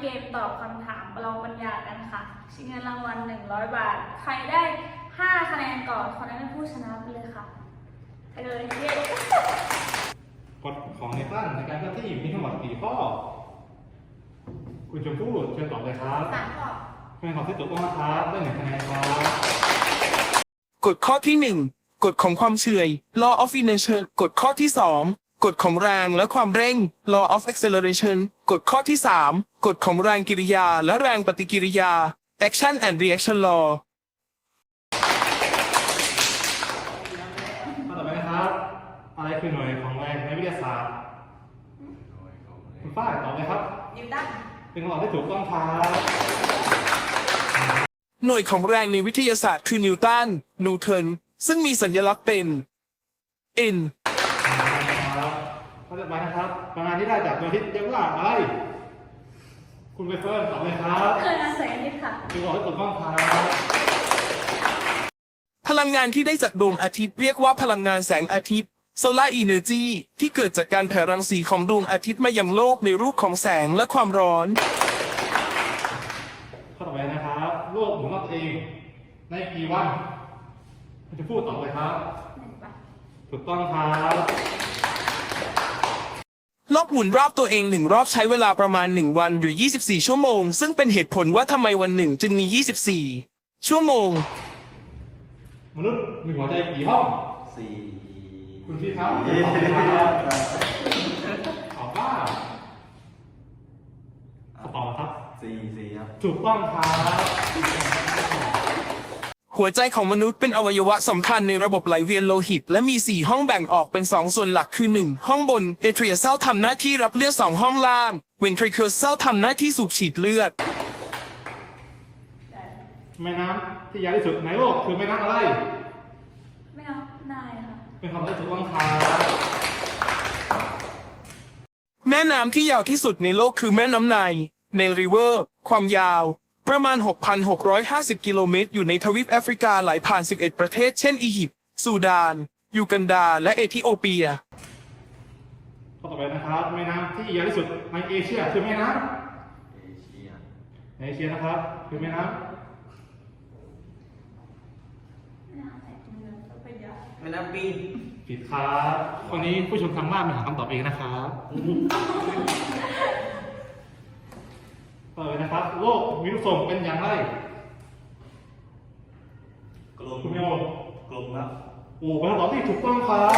เกมตอบคำถามประลองปัญญากันค่ะ ชิงเงินรางวัล 100 บาท ใครได้ 5 คะแนนก่อนคนนั้นเป็นผู้ชนะไปเลยค่ะไปเลยเย้กฎของนิวตันในการเคลื่อนที่มีทั้งหมดกี่ข้อ คุณชมพู่เชิญตอบเลยครับสามข้อเป็นของที่ถูกต้องนะครับได้หนึ่งคะแนนครับกฎข้อที่ 1กฎของความเฉื่อย law of inertia กฎข้อที่ 2 กฎของแรงและความเร่ง law of acceleration กฎข้อที่ 3 กฎของแรงกิริยาและแรงปฏิกิริยา action and reaction law ข้อต่อไปนะครับ อะไรคือหน่วยของแรงในวิทยาศาสตร์คุณฝ้ายตอบเลยครับ นิวตันเป็นคำตอบที่ถูกต้องครับหน่วยของแรงในวิทยาศาสตร์คือนิวตันนูเทนซึ่งมีสัญลักษณ์เป็น n ครับ ข้อต่อไปนะครับพลังงานที่ได้จากดวงอาทิตย์เรียกว่าอะไร คุณไปเฟิร์นตอบเลยครับเคยงานแสงอาทิตย์ค่ะเป็นคำตอบที่ถูกต้องครับพลังงานที่ได้จากดวงอาทิตย์เรียกว่าพลังงานแสงอาทิตย์ solar energy ที่เกิดจากการแผ่รังสีของดวงอาทิตย์มายังโลกในรูปของแสงและความร้อน ข้อต่อไปนะครับโลกหมุนรอบตัวเองในกี่วันจะพูดตอบเลยครับ ถูกต้องครับ หมุนรอบตัวเองหนึ่งรอบใช้เวลาประมาณ 1 วันหรือ 24 ชั่วโมง ซึ่งเป็นเหตุผลว่าทำไมวันหนึ่งจึงมี 24 ชั่วโมง มนุษย์มีหัวใจกี่ห้องสี่คุณพี่ครับเย้ตอบเลยครับตอบว่าตอบครับสี่สี่ครับ ถูกต้องครับ หัวใจของมนุษย์เป็นอวัยวะสำคัญในระบบไหลเวียนโลหิต และมี 4 ห้องแบ่งออกเป็น 2 ส่วนหลักคือ 1 ห้องบนเอทรียเซลทำหน้าที่รับเลือด 2 ห้องล่างเวนทริคิลเซลทำหน้าที่สูบฉีดเลือด แม่น้ำที่ยาวที่สุดในโลกคือแม่น้ำอะไรไม่เอานายค่ะ เป็นคำตอบที่ถูกต้องครับแม่น้ำที่ยาวที่สุดในโลกคือแม่น้ำไนเนลริเวอร์ ความยาว ประมาณ 6,650 กิโลเมตรอยู่ในทวีปแอฟริกาไหลผ่าน 11 ประเทศ เช่น อียิปต์ ซูดาน ยูกันดา และเอธิโอเปีย ข้อต่อไปนะครับแม่น้ำที่ยาวที่สุดในเอเชียคือแม่น้เอเชียำในเอเชียนะครับ คือแม่น้ไม่เอาแต่จริงเลยก็ไปเดี๋ยวแม่น้ำปีนำผิดครับวันนี้ผู้ชมทางบ้านมาหาคำตอบเองนะครับ ต่อไปนะครับ โลกมีรูปทรงเป็นอย่างไร กลมคุณโยมกลมครับโอ้เป็นคำตอบที่ถูกต้องครับ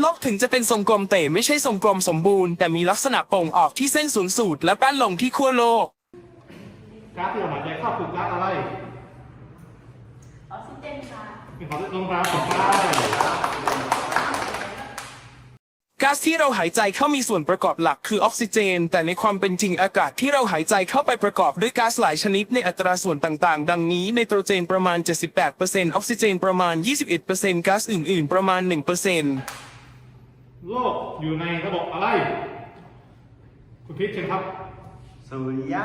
โลกถึงจะเป็นทรงกลมแต่ไม่ใช่ทรงกลมสมบูรณ์แต่มีลักษณะโป่งออกที่เส้นศูนย์สูตรและแป้นลงที่ขั้วโลกก๊าซที่เราหายใจเข้าคือก๊าซอะไรออกซิเจนค่ะเป็นคำตอบที่ตรงครับต่อไป ก๊าซที่เราหายใจเข้ามีส่วนประกอบหลักคือออกซิเจน แต่ในความเป็นจริงอากาศที่เราหายใจเข้าไปประกอบด้วยก๊าซหลายชนิดในอัตราส่วนต่างๆ ดังนี้ไนโตรเจนประมาณ 78%ออกซิเจนประมาณ 21%ก๊าซอื่นๆ ประมาณ 1%โลกอยู่ในระบบอะไร คุณพิชเชิญครับ สุริยะ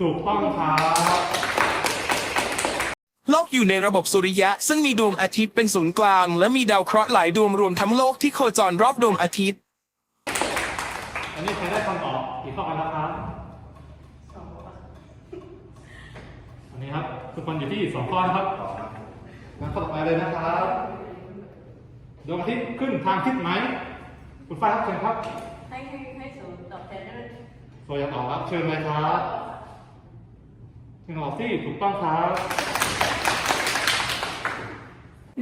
ถูกต้องครับโล กอยู่ในระบบสุริยะ ซึ่งมีดวงอาทิตย์เป็นศูนย์กลาง และมีดาวเคราะห์หลายดวงรวมทั้งโลกที่โคจรรอบดวงอาทิตย์ อันนี้ใครได้คำตอบกี่ข้อกันแล้วครับสองข้ออันนี้ครับทุกคนอยู่ที่สองข้อนะครับต่อครับงั้นข้อต่อไปเลยนะครับดวงอาทิตย์ขึ้นทางทิศไหนคุณฝ้ายครับเชิญครับให้ให้ให้สูตรตอบแทนด้วยโซยาตอบครับเชิญเลยครับเป็นคำตอบที่ถูกต้องครับ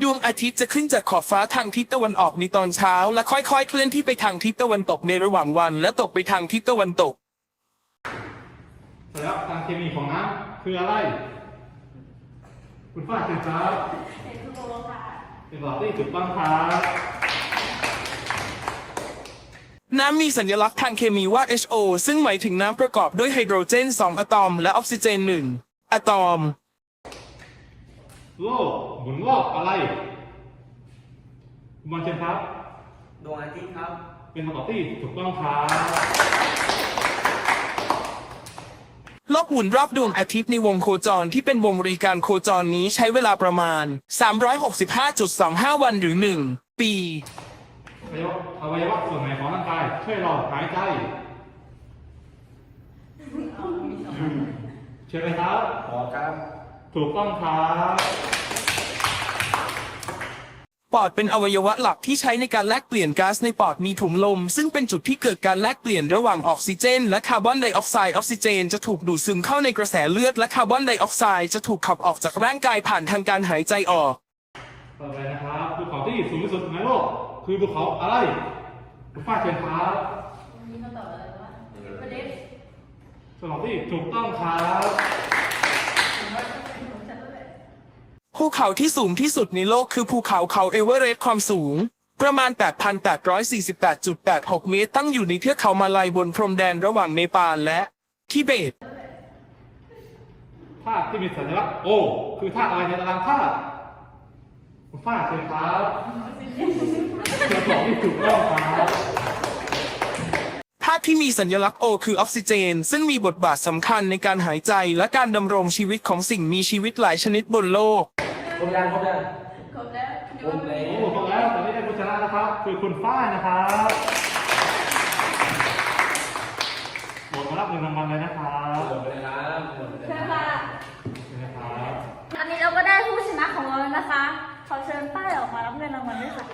ดวงอาทิตย์จะขึ้นจากขอบฟ้าทางทิศตะวันออกในตอนเช้า และค่อยๆ เคลื่อนที่ไปทางทิศตะวันตกในระหว่างวัน และตกไปทางทิศตะวันตก แล้วทางเคมีของน้ำคืออะไร คุณฝ้ายเชิญครับเห็นทุกโลค่ะเป็นคำตอบที่ถูกต้องครับน้ำมีสัญลักษณ์ทางเคมีว่า HO ซึ่งหมายถึงน้ำประกอบด้วยไฮโดรเจน 2 อะตอม และออกซิเจน 1 อะตอม โลกหมุนรอบอะไรคุณบอลเชิญครับ ดวงอาทิตย์ครับ เป็นคำตอบที่ถูกต้องครับโลกหมุนรอบดวงอาทิตย์ในวงโคจรที่เป็นวงบริการโคจรนี้ใช้เวลาประมาณ 365.25 วันหรือ 1 ปีเววัยวะอวัยวะส่วนไหนของร่างกาย ช่วยเราหายใจ เชิญเลยครับ ขอครับ ถูกต้องครับปอดเป็นอวัยวะหลักที่ใช้ในการแลกเปลี่ยนก๊าซในปอดมีถุงลม ซึ่งเป็นจุดที่เกิดการแลกเปลี่ยนระหว่างออกซิเจน และคาร์บอนไดออกไซด์ออกซิเจน จะถูกดูดซึมเข้าในกระแสเลือดและคาร์บอนไดออกไซด์จะถูกขับออกจากร่างกายผ่านทางการหายใจออก ต่อไปนะครับภูเขาที่สูงที่สุดในโลกคือภูเขาอะไรคุณฟ้าเชิญครับนี่เขาตอบอะไรวะประเด็นสำหรับที่ถูกต้องครับ ภูเขาที่สูงที่สุดในโลกคือภูเขาเขาเอเวอเรสต์ความสูง ประมาณ 8,848.86 เมตร ตั้งอยู่ในเทือกเขามาลายบนพรมแดนระหว่างเนปาลและทิเบตธาตุที่มีสัญลักษณ์โอคือธาตุอะไรในตารางธาตุคุณฟ้าเชิญครับเชิญบอกที่ถูกต้องครับธาตุที่มีสัญลักษณ์ O คือออกซิเจน ซึ่งมีบทบาทสำคัญในการหายใจและการดำรงชีวิตของสิ่งมีชีวิตหลายชนิดบนโลก ครบยังครบยังครบแล้วเดี๋ยวครบแล้วโอ้ครบแล้วตอนนี้ได้ผู้ชนะนะครับ คือคุณฝ้ายนะครับหมดมารับหนึ่งรางวัลเลยนะครับหมดไปเลยครับหมดไปเลยเชิญครัค่ะบนี่นะครับอันนี้เราก็ได้ผู้ชนะของเราแล้วนะคะ ขอเชิญป้ายออกมารับเงินรางวัลด้วยค่ะ